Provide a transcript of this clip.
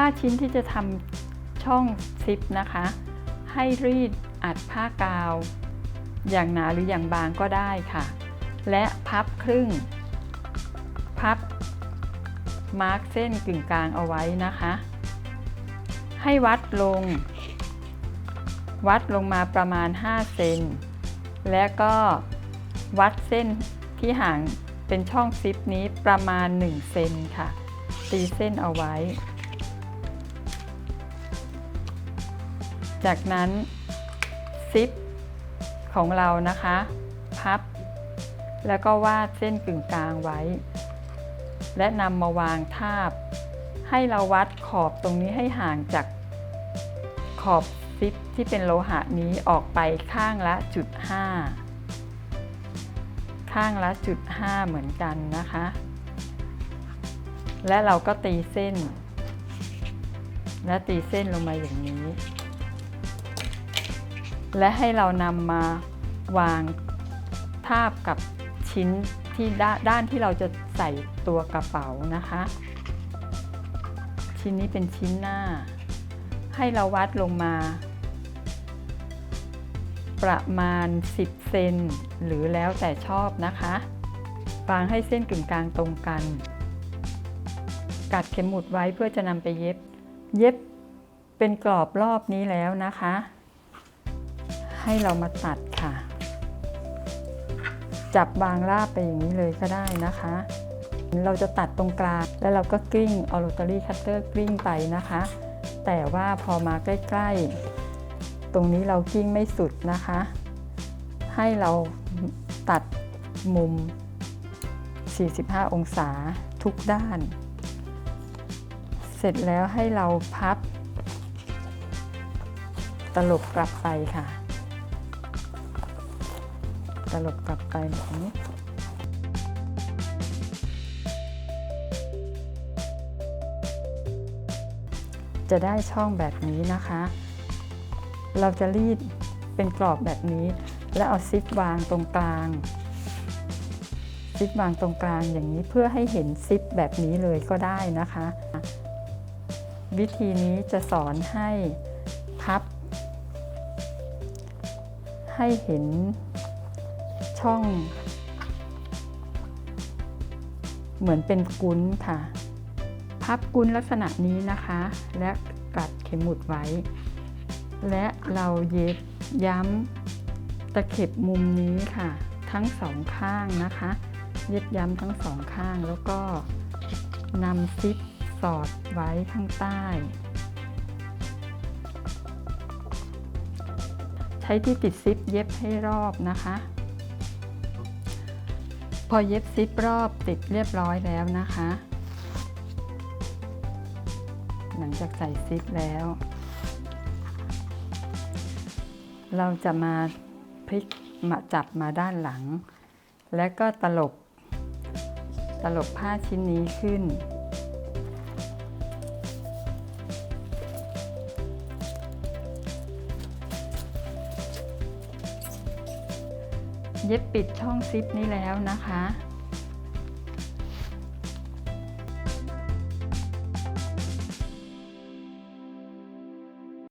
ผ้าชิ้นที่จะทำช่องซิปนะคะ ให้รีดอัดผ้ากาว อย่างหนาหรืออย่างบางก็ได้ค่ะ และพับครึ่ง พับ มาร์กเส้นกึ่งกลางเอาไว้นะคะ ให้วัดลง วัดลงมาประมาณ 5 เซนและก็วัดเส้นที่ห่างเป็นช่องซิปนี้ประมาณ 1 เซนค่ะ ตีเส้นเอาไว้ จากนั้นซิปของเรานะคะ พับ แล้วก็วาดเส้นกึ่งกลางไว้ และนำมาวางทาบ ให้เราวัดขอบตรงนี้ให้ห่างจากขอบซิปที่เป็นโลหะนี้ออกไปข้างละจุดห้าข้างละจุดห้าเหมือนกันนะคะ และเราก็ตีเส้น และตีเส้นลงมาอย่างนี้ และให้เรานำมาวางทาบกับชิ้นที่ด้านด้านที่เราจะใส่ตัวกระเป๋านะคะ ชิ้นนี้เป็นชิ้นหน้า ให้เราวัดลงมา ประมาณ 10 เซนหรือแล้วแต่ชอบนะคะวางให้เส้นกึ่งกลางตรงกัน กัดเข็มหมุดไว้เพื่อจะนำไปเย็บ เย็บเป็นกรอบรอบนี้แล้วนะคะ ให้เรามาตัดค่ะ จับวางราบไปอย่างนี้เลยก็ได้นะคะ เราจะตัดตรงกลางแล้วเราก็กลิ้งเอาโรตารี่คัตเตอร์กลิ้งไปนะคะ แต่ว่าพอมาใกล้ ๆ ตรงนี้เรากลิ้งไม่สุดนะคะ ให้เราตัดมุม 45 องศาทุกด้าน เสร็จแล้วให้เราพับ ตลบกลับไปค่ะ ตลบกลับไปแบบนี้จะได้ช่องแบบนี้นะคะ เราจะรีดเป็นกรอบแบบนี้ แล้วเอาซิปวางตรงกลาง ซิปวางตรงกลางอย่างนี้เพื่อให้เห็นซิปแบบนี้เลยก็ได้นะคะ วิธีนี้จะสอนให้พับ ให้เห็น ช่อง เหมือนเป็นกุ้นค่ะ พับกุ้นลักษณะนี้นะคะ และกัดเข็มหมุดไว้ และเราเย็บย้ำตะเข็บมุมนี้ค่ะ ทั้งสองข้างนะคะ เย็บย้ำทั้งสองข้างแล้วก็นำซิปสอดไว้ข้างใต้ ใช้ที่ติดซิปเย็บให้รอบนะคะ พอเย็บซิปรอบติดเรียบร้อยแล้วนะคะ หลังจากใส่ซิปแล้ว เราจะมาพลิกมาจับมาด้านหลัง และก็ตลบ ตลบผ้าชิ้นนี้ขึ้น เย็บปิดช่องซิปนี้แล้วนะคะ